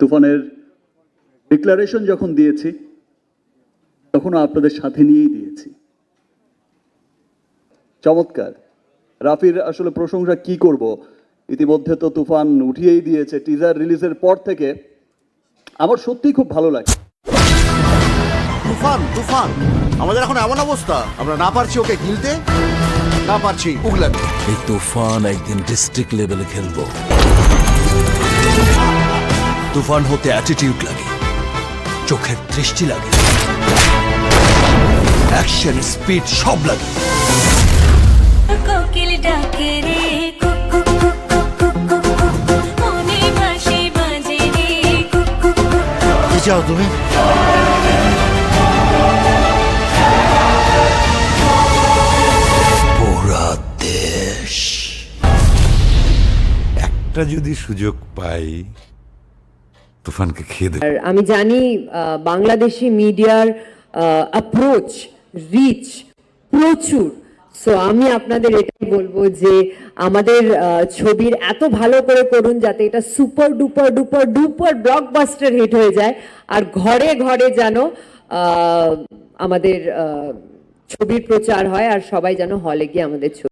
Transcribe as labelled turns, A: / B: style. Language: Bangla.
A: তুফানের ডিক্লারেশন যখন দিয়েছি তখনও আপনাদের সাথে নিয়েই দিয়েছি। চমৎকার। রাফির আসলে প্রশংসা কি করব? ইতিমধ্যে তো তুফান উঠিয়েই দিয়েছে। টিজার রিলিজের পর থেকে আমার সত্যিই খুব ভালো লাগে।
B: তুফান তুফান আমাদের এখন এমন অবস্থা। আমরা না পারছি ওকে গিলতে না পারছি উগলাতে।
C: এই তুফান একদিন ডিস্ট্রিক্ট লেভেলে খেলব। তুফান হতে অ্যাটিটিউড লাগে। চোখের দৃষ্টি লাগে। অ্যাকশন স্পিড সব লাগে।
D: কোকিল ডাকে রে কুক কুক কুক কুক কুক কুক কুক। মনে বাঁশি বাজে রে কুক কুক কুক কুক।
B: কি চাও তুমি?
C: দেশ।
E: একটা যদি সুযোগ পাই তুফানকে খেয়ে দেব
F: আর আমি জানি বাংলাদেশি মিডিয়ার অ্যাপ্রোচ রিচ প্রচুর। সো আমি আপনাদের এটাই বলব যে, আমাদের ছবির এত ভালো করে করুন যাতে এটা super duper duper duper blockbuster hit হয়ে যায় আর ঘরে ঘরে যেন আমাদের ছবির প্রচার হয় আর সবাই যেন হলে গিয়ে আমাদের ছবি